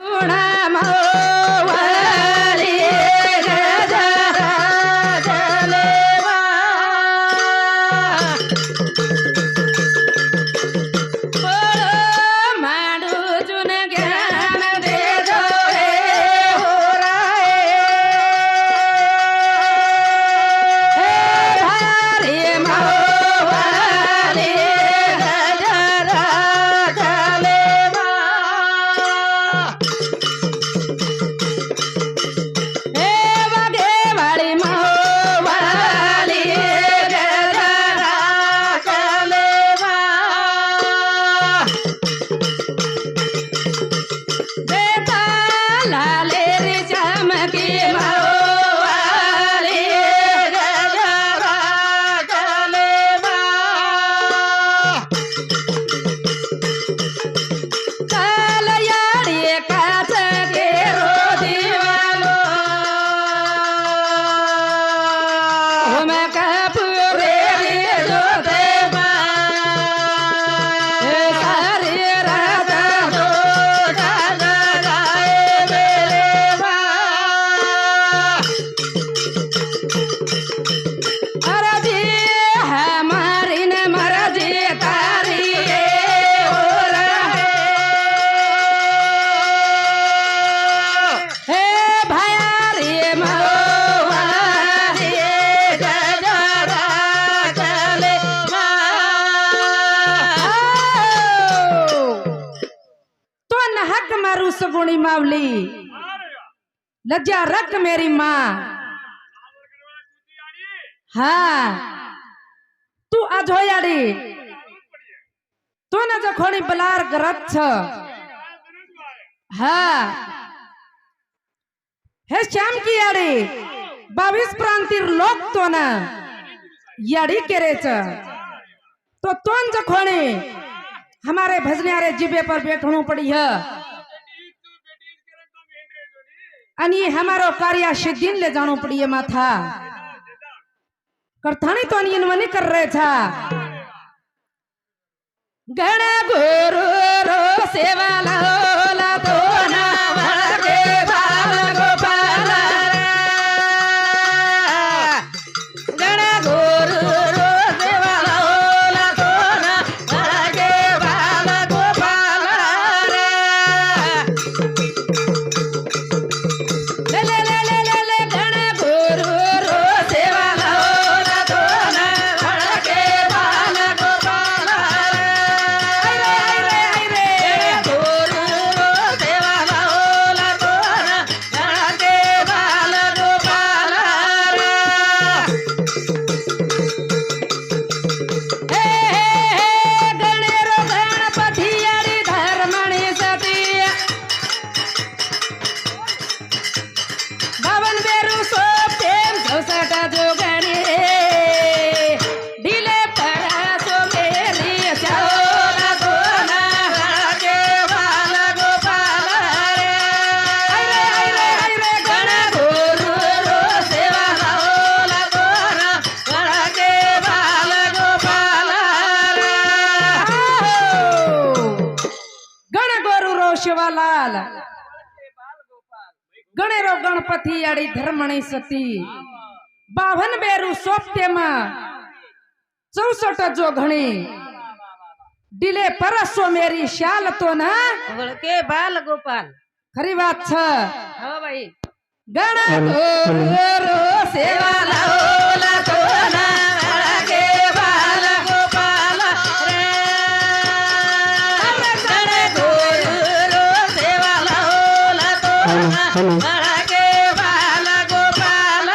Ahora. नज्या रख मेरी माँ। हा। तू आज हो यारी तू ना जो खोनी बलार गरत छ। हा। हे श्याम की यारी बावीस प्रांतीर लोक तो ना यारी छ। तो तोन जखोनी हमारे भजनियारे जीबे पर बैठणो पड़ी है। अनी हमारो कार्य सिजन ले जाणो पड़ी है माथा। कर थाने तो नि वनी कर रे था। गण गुरु सेवा ला शिवालाल। गणेरो गणपती आणि धर्मणी सती। बावन बेरू सोपते मा चौसठ जो घणे। डिले परसो मेरी शाल तो ना। के बाल गोपाल। खरी बात छ। हो भाई गणगोरो सेवा लाओ బాల గోపాల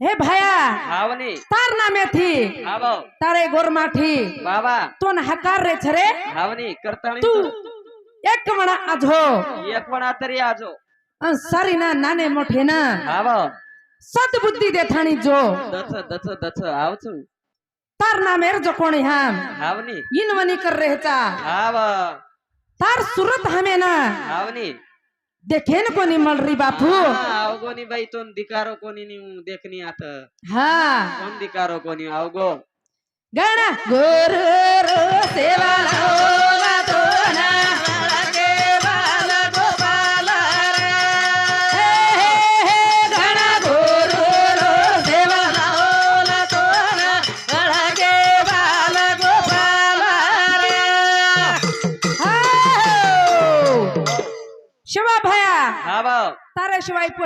हे भया आवनी तार नामे थी. आवो तारे गोरमाठी बाबा. तोन हकार रे छरे. आवनी करताणी तू एक मणा आजो. एक मणा तरी आजो. अन सारी ना नाने मोठे ना. आवो सद्बुद्धी देथाणी जो. दच दच दच आवचू. तार नामेर जो कोणी हम. आवनी इनवनी कर रेचा. आवो तार सुरत हमेना आवनी देखेन कोनी मलरी बापू ओगोनी भाई तोन दिकारो कोनी नी देखनी आत हा कोन दिकारो कोनी आगो गाना गोर गुरु सेवा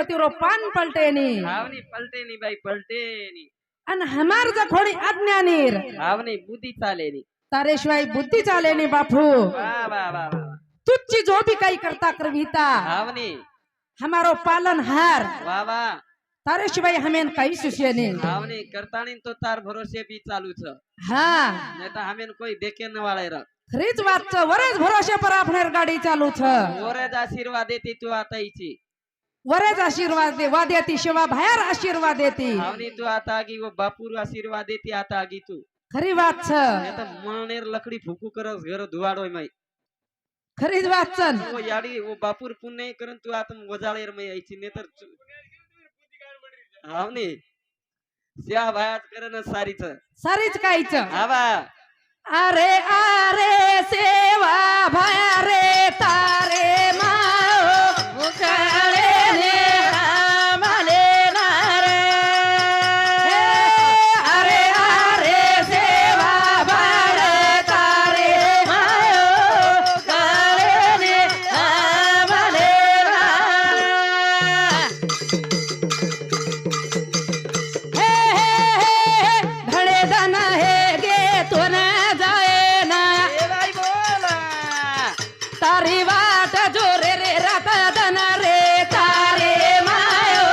તારે સિવાય પોતીરો પાન પલટે ની આવની પલટે ની ભાઈ પલટે ની અને હમાર જખોડી આજ્ઞા નીર આવની બુદ્ધિ ચાલે ની તારે સિવાય બુદ્ધિ ચાલે ની બાપુ વાહ વાહ વાહ વાહ તુચ્છી જો भी કઈ કરતા કરવીતા આવની हमारो पालन हार વાહ વાહ તારે સિવાય હમેન કઈ સુશે નહીં આવની કરતાણી તો તાર ભરોસે બી ચાલુ છે હા ને તો હમેન કોઈ દેખે ન વાળે રખ ખરી જ વાત છે વરેજ ભરોસે પર આપણે ગાડી ચાલુ છે ઓરે જ આશીર્વાદ દેતી वरच आशीर्वाद दे वा देती शिवा बाहेर आशीर्वाद देती. तू आता आगी वो बापूर आशीर्वाद देती आता आगी तू. खरी वाच आता मनेर लकडी फुकू करस घर धुवाडो माई. खरीच वाचन छन याडी वो बापूर पुण्य करन तू आता वजाळेर माई आईची नेतर आवनी त्या सारीच. सारीच कायच आवा अरे अरे सेवा भया रे तारे मा तारी वाट जोरे रे रतन रे तारे मायो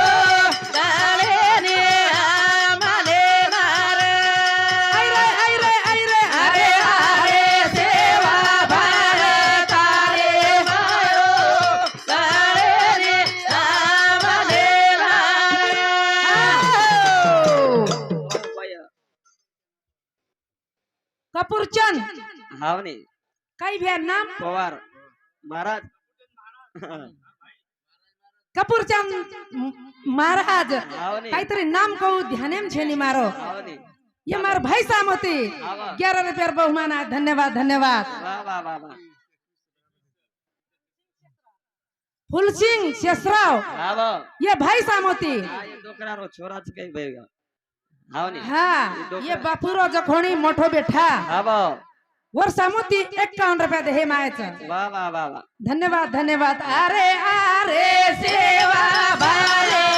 गाले ने आमले मारे अरे अरे अरे अरे अरे सेवा भर तारे मायो गाले ने आमले मारे कपूरचंद हावनी काही भ्या नाम पवार महाराज. कपूरचंद महाराज. काहीतरी नाम कहू ध्यानेम छेनी मारो. ये मार भाई सामती. ग्यारह रुपये बहुमान. धन्यवाद धन्यवाद. फुलसिंग शेषराव. ये भाई सामती. छोरा काही हा ये बापूरो जखोणी मोठो बेठा. वर्षामुती एक्कावन्न रुपयात हे मायाचं. वा वा वा. धन्यवाद धन्यवाद. अरे अरे सेवा भारे.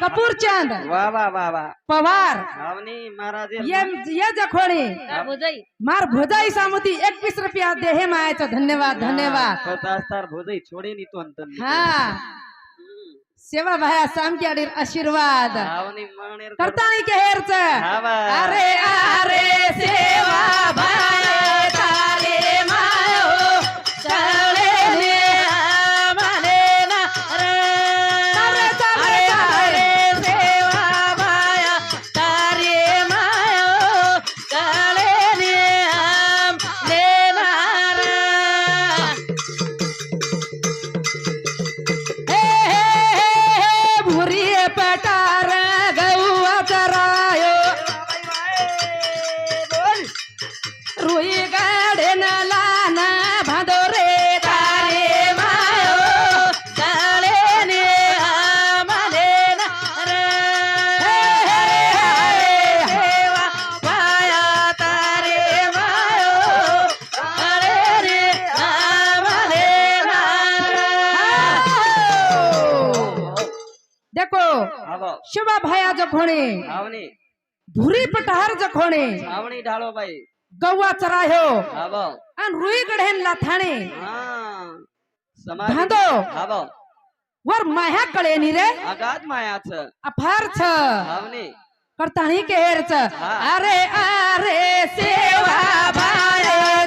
यशोदाबाई कपूरचंद वा वा वा वा. पवार आवनी महाराज ये ये जखोणी भुजई. मार भोजाई सामुती एकवीस रुपया दे हे मायाचं. धन्यवाद धन्यवाद. भोजई छोडे नी तो अंतन हा. सेवा भाया सामक्याडीर आशीर्वाद. मणेर करतानी के हेरच हा. अरे अरे सेवा भाया. शिवा भाया जखोणे धुरी पटहार जखोणे ढाळोबाई गव्वा चराह्यो आणि रुई गढेन लाथाणे. धांदो वर माया कळे नि रे. आगात मायाच अफार छ भावने करताही केरच अरे अरे सेवा भाया.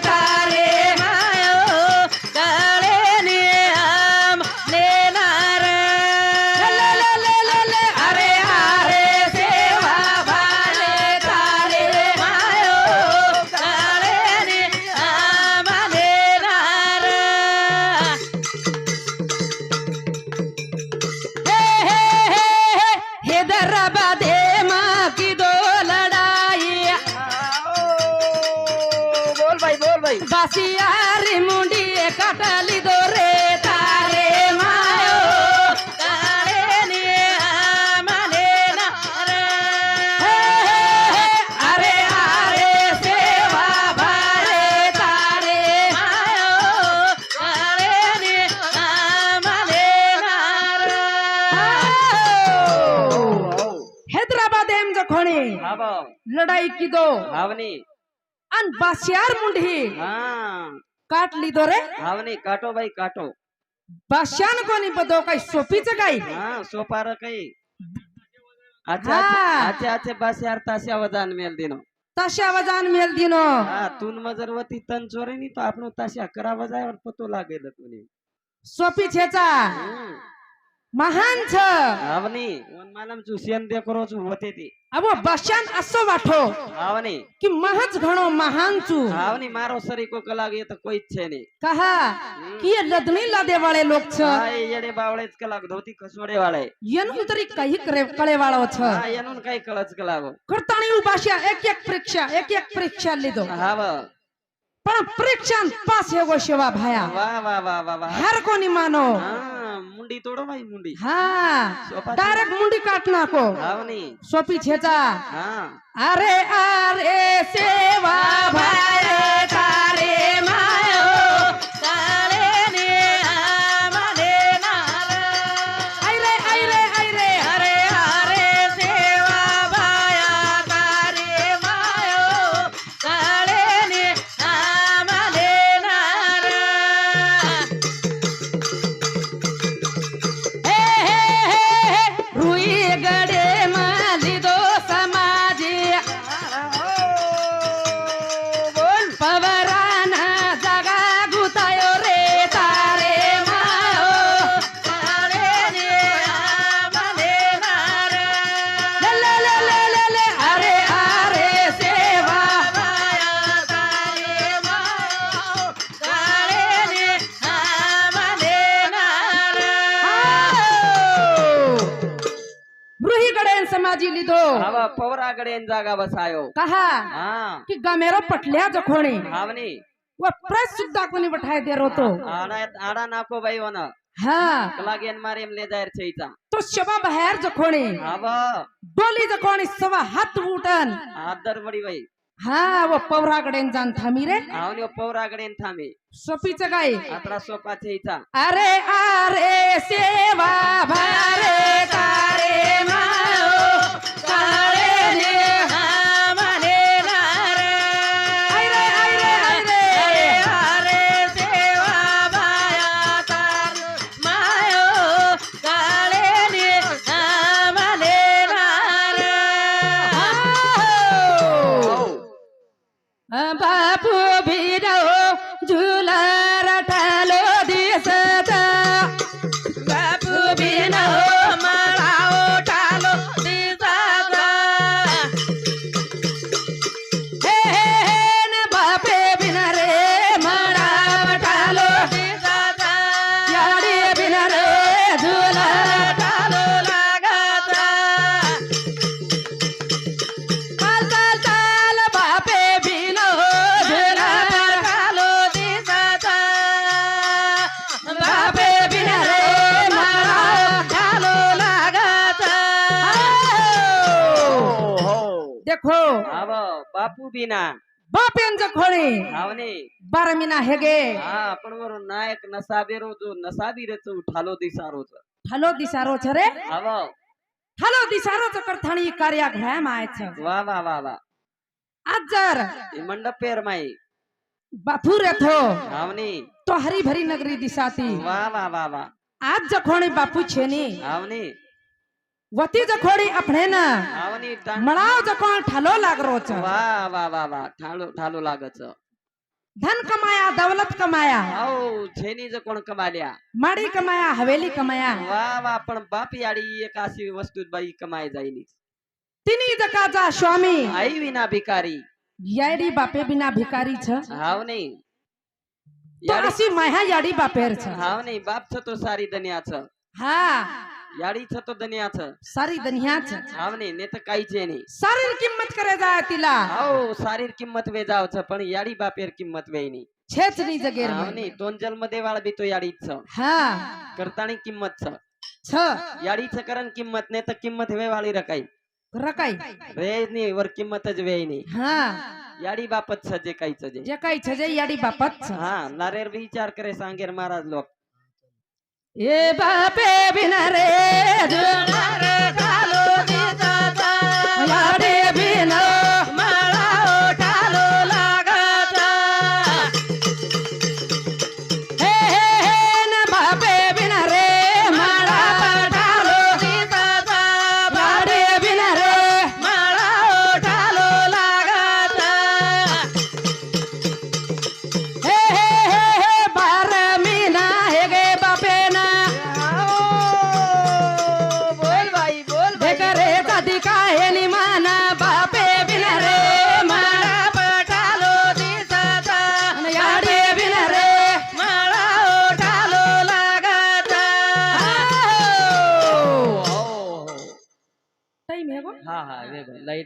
लड़ाई की दो। आवनी अन बासियार मुंडी काट ली दो रे। भावनी काटो भाई काटो। बासियान नहीं बदो काही सोपीच काही? हां सोपार काही। अच्छा अच्छा अच्छा बासियार ताशिया वजन मेल दिनो। ताशिया वजन मेल दिनो। हां तून मजर वती तन चोरे नी तो आपनो ताशिया करा वजायवर पतो लागेल कोणी। सोपी छेचा महान छ। आवनी वन मालम चू सेन दे करो चू होते ती। अब बादशान असो वाठो। आवनी कि महच घणो महान चू। आवनी मारो सरी को कलाग ये तो कोई छे नहीं। कहा? कि ये लदनी लादे वाले लोग छ? हा ये येडे बावळेच कलाग धोती खसोडे वाळे येनु तरी काही करे कळे वाळो छ? हा येनून काही कळच कलागो। करताणी उभाषा एक एक परीक्षा एक एक परीक्षा लिदो। हा वा। पण परीक्षा पास हे गो शिवा भाया। वा वा वा वा वा हर कोणी मानो हा मुंडी तोडो भाई मुंडी हा। सोपा डायरेक्ट मुंडी पवराकडे जागा बसायो. कहा? हा. की गमेरो पटल्या जखोणी आवनी व प्रेस सुद्धा कोणी बठाय दे रोतो? आडा आडा नाको बाई वन हा. कलागेन मारेम ले जायर छईचा तो शबा बाहेर जखोणी हवा डोली जखोणी सवा हात उठन. आदर बडी बाई. हा व पवराकडे जाण थांबी रे. आवनी पौराकडे थांबे सोपीचं काय आता सोपाचे इचा अरे अरे सेवा भारे तारे माओ देखो आव बापू बिना. बापेंच खोळी. आवने बारमिना हेगे हा आपण वरून नायक नसाबेरो जो नसाबीरच उठालो दिसारोच हलो दिसारो छ रे. आव हलो दिसारो च करथाणी कार्या घ्या मायच. वा वा वा वा. आज जर हे मंडप पेर माई. बाथुर येथो आवनी तो हरी भरी नगरी दिसाती. वा वा वा वा. आज जखोणी बापू छेनी. आवनी वती जो खोड़ी अपने ना। मराव जो कौन ठालो लाग रोच वाह वाह वाह वाह ठालो ठालो लाग चो धन कमाया दावलत कमाया। आओ छेनी जो कौन कमा लिया मारी कमाया हवेली कमाया। वाह वाह पर बाप यारी ये काशी वस्तु बाई कमाए जाई नहीं तिनी जो काजा स्वामी? आई बिना भिकारी। यारी बापे बिना भिकारी छ। हाँ नहीं तो ऐसी माया यारी बापेर छ। हाँ नहीं बाप छ तो सारी दुनिया छ हाँ। याडी छ तो दनियाच. सारी दुनिया छ हाव नाही ने तर काहीच आहे नाही. सारी किंमत करे जाय तिला. हाव सारी किंमत वेजाव छ पण याडी बापेर किंमत वेई नाही. छेचनी जगेर हाव नाही दोन जन्म देवाळ बी तो याडीच. छ हा. करतानी किंमत छ. छ याडी छ करन किंमत ने तर किंमत वेवाळी रकाई. रकाई. रे नाही वर किंमतच वेई नाही. हा. याडी बापत छ जे काहीच जे. जे काही छ जे याडी बापत छ हा नारेर विचार करे सांगेर महाराज लोक. ए बापे बिना रे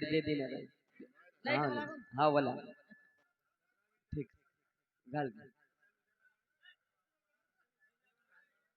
लाइट हा, हा बोला. ठीक. घाल.